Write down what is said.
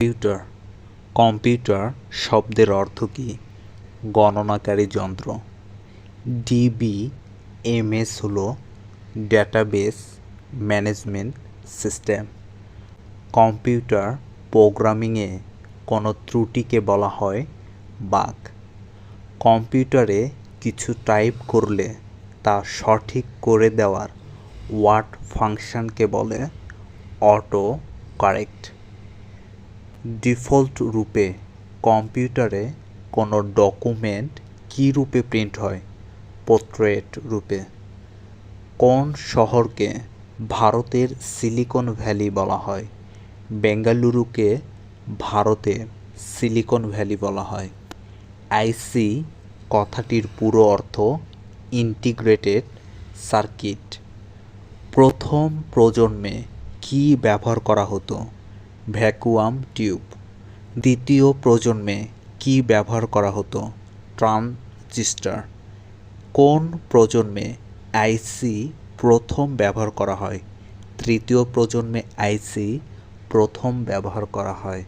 Computer. Computer শব্দের অর্থ কী? গণনাকারী যন্ত্র। ডিবি ডিবিএমএস হল ডেটাবেস ম্যানেজমেন্ট সিস্টেম। কম্পিউটার প্রোগ্রামিংয়ে কোনো ত্রুটিকে বলা হয় বাগ। কম্পিউটারে কিছু টাইপ করলে তা সঠিক করে দেওয়ার ওয়ার্ড ফাংশনকে বলে অটো কারেক্ট ডিফল্ট রূপে কম্পিউটারে কোনো ডকুমেন্ট কী রূপে প্রিন্ট হয়? পোর্ট্রেট রূপে। কোন শহরকে ভারতের সিলিকন ভ্যালি বলা হয়? বেঙ্গালুরুকে ভারতে সিলিকন ভ্যালি বলা হয়। আইসি কথাটির পুরো অর্থ ইন্টিগ্রেটেড সার্কিট। প্রথম প্রজন্মে কী ব্যবহার করা হতো? Vacuum tube. দ্বিতীয় প্রজন্মে কি ব্যবহার করা হতো? ট্রানজিস্টার। কোন প্রজন্মে আইসি প্রথম ব্যবহার করা হয়? তৃতীয় প্রজন্মে আইসি প্রথম ব্যবহার করা হয়।